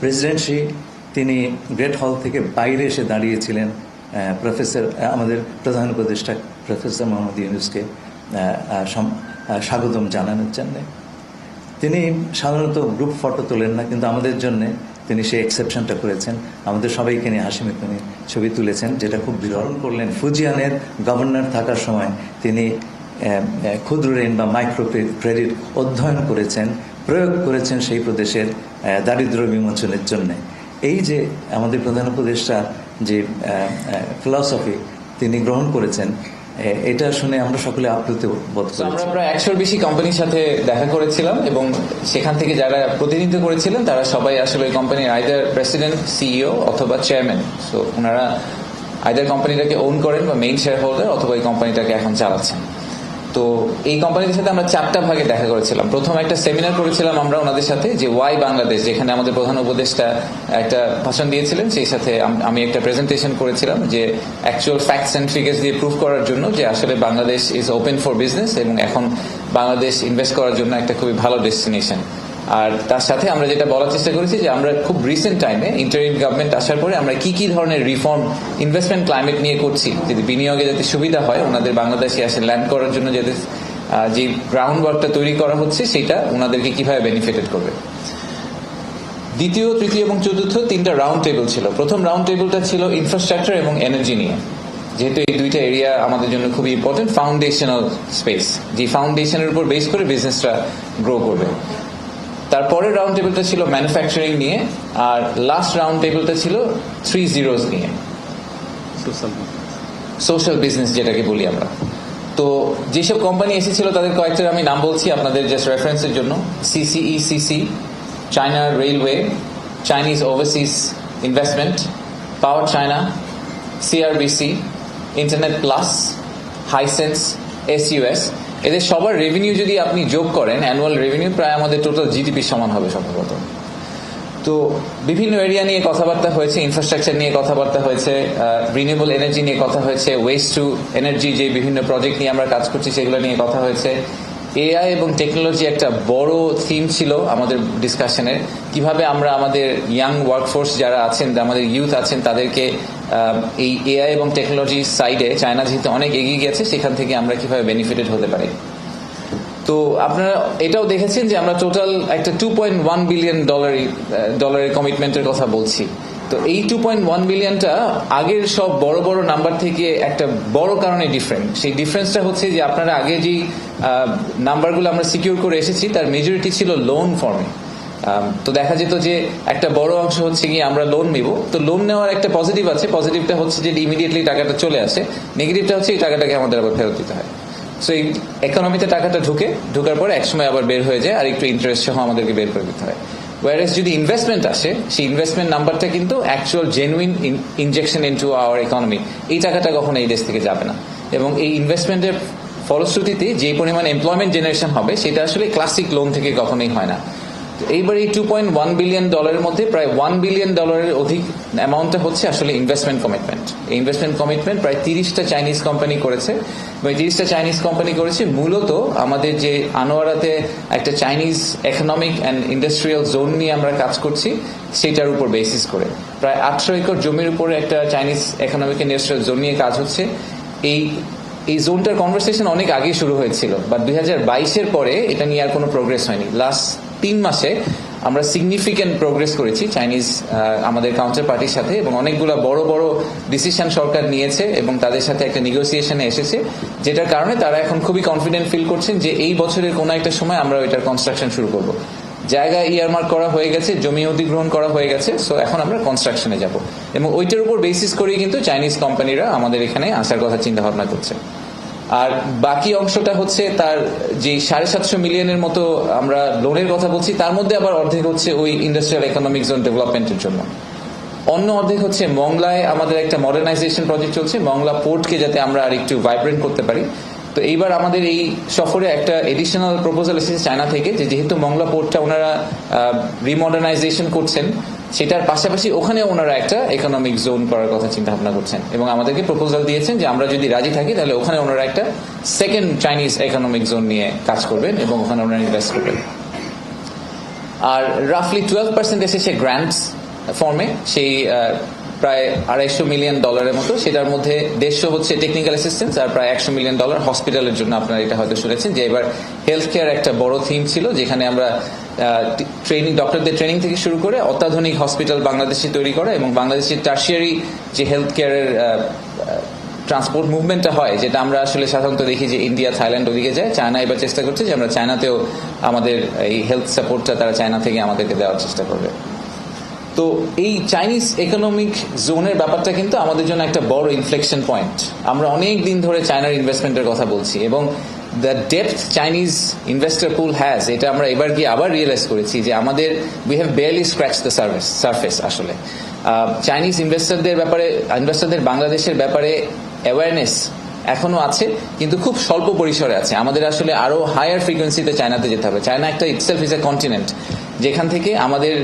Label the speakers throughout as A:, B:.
A: Presidency, তিনি great হল থেকে বাইরে এসে দাঁড়িয়েছিলেন প্রফেসর আমাদের প্রধান উপদেষ্টা প্রফেসর মোহাম্মদ ইউনুসকে স্বাগতম জানানোর জন্যে। তিনি সাধারণত গ্রুপ ফটো তোলেন না, কিন্তু আমাদের জন্য তিনি সেই এক্সেপশনটা করেছেন। আমাদের সবাইকে নিয়ে হাসি নিয়ে ছবি তুলেছেন, যেটা খুব বিরল করলেন। ফুজিয়ানের গভর্নর থাকার সময় তিনি ক্ষুদ্র ঋণ বা মাইক্রো ক্রেডিট অধ্যয়ন করেছেন। প্রয়োগ করেছেন সেই প্রদেশের আহ, দারিদ্র্য বিমোচনের জন্য। এই যে আমাদের প্রধান উপদেষ্টা যে ফিলসফি তিনি গ্রহণ করেছেন এটা শুনে আমরা সকলে আপ্লুত বোধ
B: তো আমরা প্রায় একশোর বেশি কোম্পানির সাথে দেখা করেছিলাম এবং সেখান থেকে যারা প্রতিনিধিত্ব করেছিলেন তারা সবাই আসলে ওই কোম্পানির আইদার প্রেসিডেন্ট সিইও অথবা চেয়ারম্যান সো ওনারা আইদার কোম্পানিটাকে ওন করেন বা মেইন শেয়ার হোল্ডার অথবা এই কোম্পানিটাকে এখন চালাচ্ছেন। তো এই কোম্পানিদের সাথে আমরা চারটা ভাগে দেখা করেছিলাম। প্রথম একটা সেমিনার করেছিলাম আমরা ওনাদের সাথে যে ওয়াই বাংলাদেশ যেখানে আমাদের প্রধান উপদেষ্টা একটা ভাষণ দিয়েছিলেন, সেই সাথে আমি একটা প্রেজেন্টেশন করেছিলাম যে অ্যাকচুয়াল ফ্যাক্টস অ্যান্ড ফিগার্স দিয়ে প্রুভ করার জন্য যে আসলে Bangladesh is open for business এবং এখন বাংলাদেশ ইনভেস্ট করার জন্য একটা খুবই ভালো ডেস্টিনেশন আর তার সাথে আমরা যেটা বলার চেষ্টা করেছি যে আমরা খুব রিসেন্ট টাইমে ইন্টারিম গভর্নমেন্ট আসার পরে আমরা কি কি ধরনের রিফর্ম ইনভেস্টমেন্ট ক্লাইমেট নিয়ে করছি, যদি বিনিয়োগে যাতে সুবিধা হয়, ওনাদের বাংলাদেশে আসে ল্যান্ড করার জন্য যাতে যে গ্রাউন্ড ওয়ার্কটা তৈরি করা হচ্ছে, সেটা ওনাদেরকে কীভাবে বেনিফিটেড করবে। দ্বিতীয়, তৃতীয় এবং চতুর্থ তিনটা রাউন্ড টেবিল ছিল। প্রথম রাউন্ড টেবিলটা ছিল ইনফ্রাস্ট্রাকচার এবং এনার্জি নিয়ে। যেহেতু এই দুইটা এরিয়া আমাদের জন্য খুবই ইম্পর্টেন্ট ফাউন্ডেশনাল স্পেস যে ফাউন্ডেশনের উপর বেস করে বিজনেসটা গ্রো করবে। তারপরের রাউন্ড টেবিলটা ছিল ম্যানুফ্যাকচারিং নিয়ে আর লাস্ট রাউন্ড টেবিলটা ছিল থ্রি জিরোজ নিয়ে। সোশ্যাল বিজনেস যেটাকে বলি আমরা। তো যেসব কোম্পানি এসেছিল তাদের কয়েকটার আমি নাম বলছি আপনাদের জাস্ট রেফারেন্সের জন্য। CCE CC China railway Chinese overseas investment power China CRBC internet plus Hisense S SUS এদের সবার রেভিনিউ যদি আপনি যোগ করেন অ্যানুয়াল রেভিনিউ প্রায় আমাদের টোটাল জিডিপি সমান হবে সম্ভবত। তো বিভিন্ন এরিয়া নিয়ে কথাবার্তা হয়েছে ইনফ্রাস্ট্রাকচার নিয়ে কথাবার্তা হয়েছে রিনিউবল এনার্জি নিয়ে কথা হয়েছে ওয়েস্ট টু এনার্জি যে বিভিন্ন প্রজেক্ট নিয়ে আমরা কাজ করছি, সেগুলো নিয়ে কথা হয়েছে। এআই এবং টেকনোলজি একটা বড় থিম ছিল আমাদের ডিসকাশনে কীভাবে আমরা আমাদের ইয়াং ওয়ার্কফোর্স যারা আছেন, আমাদের ইউথ আছেন, তাদেরকে এই এআই এবং টেকনোলজি সাইডে চায়না যেহেতু অনেক এগিয়ে গেছে, সেখান থেকে আমরা কীভাবে বেনিফিটেড হতে পারি। তো আপনারা এটাও দেখেছেন যে আমরা টোটাল একটা two point one billion dollar ডলারের কমিটমেন্টের কথা বলছি। তো এই টু পয়েন্ট ওয়ান বিলিয়নটা আগের সব বড় বড় নাম্বার থেকে একটা বড় কারণে ডিফারেন্ট সেই ডিফারেন্সটা হচ্ছে যে আপনারা আগে যে নাম্বারগুলো আমরা সিকিউর করে এসেছি, তার মেজরিটি ছিল লোন ফর্মে তো দেখা যেত যে একটা বড় অংশ হচ্ছে গিয়ে আমরা লোন নিব। তো লোন নেওয়ার একটা পজিটিভ আছে। পজিটিভটা হচ্ছে যে ইমিডিয়েটলি টাকাটা চলে আসে। নেগেটিভটা হচ্ছে এই টাকাটাকে আমাদের আবার ফেরত দিতে হয়। সো এই ইকোনমিতে টাকাটা ঢুকে, ঢোকার পরে একসময় আবার বের হয়ে যায় আর একটু ইন্টারেস্ট সহ আমাদেরকে বের করে দিতে হয়। ওয়ারেস যদি ইনভেস্টমেন্ট আসে, সেই ইনভেস্টমেন্ট নাম্বারটা কিন্তু actual genuine injection into our economy এই টাকাটা কখনো এই দেশ থেকে যাবে না। এবং এই ইনভেস্টমেন্টের ফলশ্রুতিতে যে পরিমাণ এমপ্লয়মেন্ট জেনারেশন হবে, সেটা আসলে ক্লাসিক লোন থেকে কখনোই হয় না। এইবার এই টু পয়েন্ট ওয়ান বিলিয়ন ডলারের মধ্যে প্রায় ওয়ান বিলিয়ন ডলারের অধিক অ্যামাউন্টটা হচ্ছে আসলে ইনভেস্টমেন্ট কমিটমেন্ট এই ইনভেস্টমেন্ট কমিটমেন্ট প্রায় তিরিশটা চাইনিজ কোম্পানি করেছে। এবং তিরিশটা চাইনিজ কোম্পানি করেছে মূলত আমাদের যে আনোয়ারাতে একটা Chinese economic and industrial zone নিয়ে আমরা কাজ করছি, সেটার উপর বেসিস করে। প্রায় আটশো একর জমির উপরে একটা চাইনিজ ইকোনমিক ইন্ডাস্ট্রিয়াল জোন নিয়ে কাজ হচ্ছে। এই এই জোনটার কনভারসেশন অনেক আগে শুরু হয়েছিল বাট দুই হাজার বাইশের পরে এটা নিয়ে আর কোনো প্রোগ্রেস হয়নি। লাস্ট তিন মাসে আমরা সিগনিফিক্যান্ট প্রোগ্রেস করেছি চাইনিজ আমাদের কাউন্টার পার্টির সাথে এবং অনেকগুলো বড় বড় ডিসিশন সরকার নিয়েছে এবং তাদের সাথে একটা নেগোসিয়েশনে এসেছে, যেটার কারণে তারা এখন খুবই কনফিডেন্ট ফিল করছেন যে এই বছরের কোনো একটা সময় আমরা ওইটার কনস্ট্রাকশন শুরু করব। জায়গা ইয়ারমার্ক করা হয়ে গেছে, জমি অধিগ্রহণ করা হয়ে গেছে সো এখন আমরা কনস্ট্রাকশনে যাব। এবং ওইটার উপর বেসিস করেই কিন্তু চাইনিজ কোম্পানিরা আমাদের এখানে আসার কথা চিন্তা ভাবনা করছে। আর বাকি অংশটা হচ্ছে তার যে সাড়ে সাতশো মিলিয়নের মতো আমরা লোনের কথা বলছি, তার মধ্যে আবার অর্ধেক হচ্ছে ওই ইন্ডাস্ট্রিয়াল ইকোনমিক জোন ডেভেলপমেন্টের জন্য। অন্য অর্ধেক হচ্ছে মংলায় আমাদের একটা মডার্নাইজেশন প্রজেক্ট চলছে, মংলা পোর্টকে যাতে আমরা আর একটু ভাইব্রেন্ট করতে পারি। তো এইবার আমাদের এই সফরে একটা এডিশনাল প্রপোজাল এসেছে চায়না থেকে, যে যেহেতু মংলা পোর্টটা ওনারা রিমডার্নাইজেশন করছেন সেটার পাশাপাশি ওখানে ওনারা একটা ইকোনমিক জোন করার কথা চিন্তা ভাবনা করছেন। এবং আমাদেরকে প্রপোজাল দিয়েছেন যে আমরা যদি রাজি থাকি, তাহলে ওখানে ওনারা একটা সেকেন্ড চাইনিজ ইকোনমিক জোন নিয়ে কাজ করবেন এবং ওখানে ওনারা ইনভেস্ট করবেন। আর রাফলি টুয়েলভ পার্সেন্ট এসেছে গ্র্যান্টস ফর্মে সেই প্রায় আড়াইশো মিলিয়ন ডলারের মতো। সেটার মধ্যে দেড়শো হচ্ছে টেকনিক্যাল অ্যাসিস্ট্যান্স আর প্রায় একশো মিলিয়ন ডলার হসপিটালের জন্য আপনারা এটা হয়তো শুনেছেন যে এবার হেলথ কেয়ার একটা বড় থিম ছিল, যেখানে আমরা ট্রেনিং ডক্টরদের ট্রেনিং থেকে শুরু করে অত্যাধুনিক হসপিটাল বাংলাদেশে তৈরি করা এবং বাংলাদেশের টার্সিয়ারি যে হেলথ কেয়ারের ট্রান্সপোর্ট মুভমেন্টটা হয়, যেটা আমরা আসলে সাধারণত দেখি যে ইন্ডিয়া থাইল্যান্ড ওদিকে যায় চায়না এবার চেষ্টা করছে যে আমরা চায়নাতেও আমাদের এই হেলথ সাপোর্টটা তারা চায়না থেকে আমাদেরকে দেওয়ার চেষ্টা করবে। তো এই চাইনিজ ইকোনমিক জোনের ব্যাপারটা কিন্তু আমাদের জন্য একটা বড় ইনফ্লেকশন পয়েন্ট আমরা অনেক দিন ধরে চায়নার ইনভেস্টমেন্টের কথা বলছি এবং the depth Chinese investor pool has এটা আমরা এবার গিয়ে আবার রিয়েলাইজ করেছি যে আমাদের we have barely scratch the service surface আসলে। চাইনিজ ইনভেস্টারদের ব্যাপারে ইনভেস্টারদের বাংলাদেশের ব্যাপারে অ্যাওয়ারনেস এখনও আছে, কিন্তু খুব স্বল্প পরিসরে আছে। আমাদের আসলে আরও হায়ার ফ্রিকোয়েন্সিতে চায়নাতে যেতে হবে। চায়না একটা ইটসেলফ ইজ এ কন্টিনেন্ট যেখান থেকে আমাদের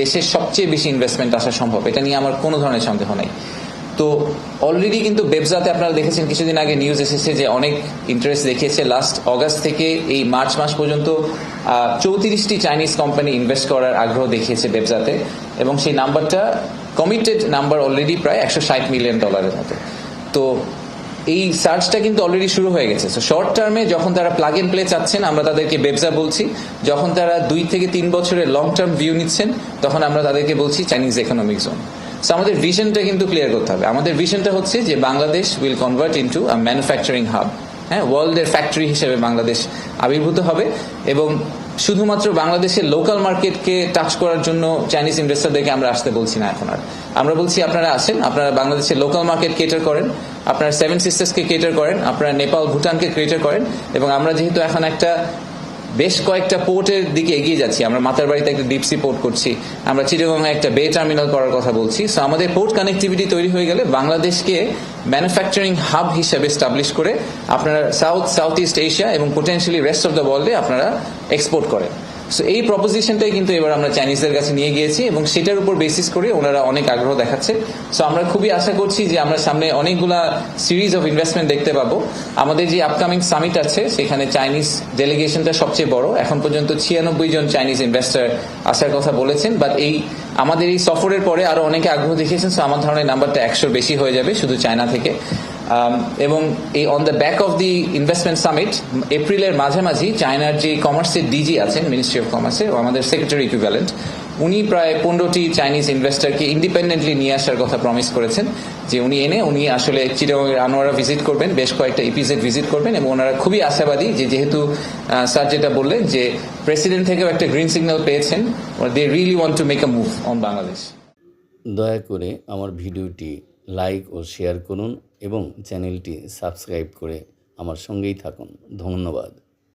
B: দেশের সবচেয়ে বেশি ইনভেস্টমেন্ট আসা সম্ভব। এটা নিয়ে আমার কোনো ধরনের সন্দেহ নেই। তো অলরেডি কিন্তু বেবজাতে আপনারা দেখেছেন কিছুদিন আগে নিউজ এসেছে যে অনেক ইন্টারেস্ট দেখিয়েছে। লাস্ট অগাস্ট থেকে এই মার্চ মাস পর্যন্ত চৌত্রিশটি চাইনিজ কোম্পানি ইনভেস্ট করার আগ্রহ দেখিয়েছে বেবজাতে। এবং সেই নাম্বারটা কমিটেড নাম্বার অলরেডি প্রায় একশো ষাট মিলিয়ন ডলারের মতো। তো এই সার্চটা কিন্তু অলরেডি শুরু হয়ে গেছে। শর্ট টার্মে যখন তারা প্লাগ এন্ড প্লে চাচ্ছেন, আমরা তাদেরকে বেবজা বলছি। যখন তারা দুই থেকে তিন বছরের লং টার্ম ভিউ নিচ্ছেন, তখন আমরা তাদেরকে বলছি চাইনিজ ইকোনমিক জোন সো আমাদের ভিশনটা কিন্তু ক্লিয়ার করতে হবে। আমাদের ভিশনটা হচ্ছে যে Bangladesh will convert into a manufacturing hub হ্যাঁ ওয়ার্ল্ডের ফ্যাক্টরি হিসেবে বাংলাদেশ আবির্ভূত হবে এবং শুধুমাত্র বাংলাদেশের লোকাল মার্কেটকে টাচ করার জন্য চাইনিজ ইনভেস্টরদেরকে আমরা আসতে বলছি না এখন আর। আমরা বলছি, আপনারা আসেন, আপনারা বাংলাদেশের লোকাল মার্কেট কেটার করেন, আপনারা সেভেন সিস্টার্সকে কেটার করেন, আপনারা নেপাল ভুটানকে ক্রিয়েটার করেন এবং আমরা যেহেতু এখন একটা বেশ কয়েকটা পোর্টের দিকে এগিয়ে যাচ্ছি। আমরা মাতার বাড়িতে একটা ডিপসি পোর্ট করছি। আমরা চিটাগংয়ে একটা বে টার্মিনাল করার কথা বলছি। সো আমাদের পোর্ট কানেক্টিভিটি তৈরি হয়ে গেলে বাংলাদেশকে ম্যানুফ্যাকচারিং হাব হিসেবে স্টাবলিশ করে আপনারা সাউথ সাউথ ইস্ট এশিয়া এবং পোটেন্সিয়ালি রেস্ট অফ দ্য ওয়ার্ল্ডে আপনারা এক্সপোর্ট করেন। সো এই প্রপোজিশনটাই কিন্তু এবার আমরা চাইনিজদের কাছে নিয়ে গিয়েছি এবং সেটার উপর বেসিস করে ওনারা অনেক আগ্রহ দেখাচ্ছে। সো আমরা খুবই আশা করছি যে আমরা সামনে অনেকগুলা সিরিজ অফ ইনভেস্টমেন্ট দেখতে পাবো। আমাদের যে আপকামিং সামিট আছে, সেখানে চাইনিজ ডেলিগেশনটা সবচেয়ে বড়। এখন পর্যন্ত ছিয়ানব্বই জন চাইনিজ ইনভেস্টর আসার কথা বলেছেন বাট এই আমাদের এই সফরের পরে আরও অনেকে আগ্রহ দেখিয়েছেন সো আমার ধরনের নাম্বারটা একশোর বেশি হয়ে যাবে শুধু চায়না থেকে। এবং এই on the back of the investment summit এপ্রিলের মাঝামাঝি চায়নার যে কমার্সের ডিজি আছেন মিনিস্ট্রি অফ কমার্সে আমাদের সেক্রেটারি ইকুইভ্যালেন্ট উনি প্রায় পনেরোটি চাইনিজ ইনভেস্টরকে ইন্ডিপেন্ডেন্টলি নিয়ে আসার কথা প্রমিস করেছেন, যে উনি এনে, উনি আসলে চিটাগংয়ের আনোয়ারা ভিজিট করবেন, বেশ কয়েকটা ইপিজেড ভিজিট করবেন, এবং ওনারা খুবই আশাবাদী যে যেহেতু স্যার যেটা বললেন যে প্রেসিডেন্ট থেকেও একটা গ্রিন সিগন্যাল পেয়েছেন they really want to make a move on Bangladesh
C: দয়া করে আমার ভিডিওটি লাইক ও শেয়ার করুন। এবং চ্যানেলটি সাবস্ক্রাইব করে আমার সঙ্গেই থাকুন। ধন্যবাদ।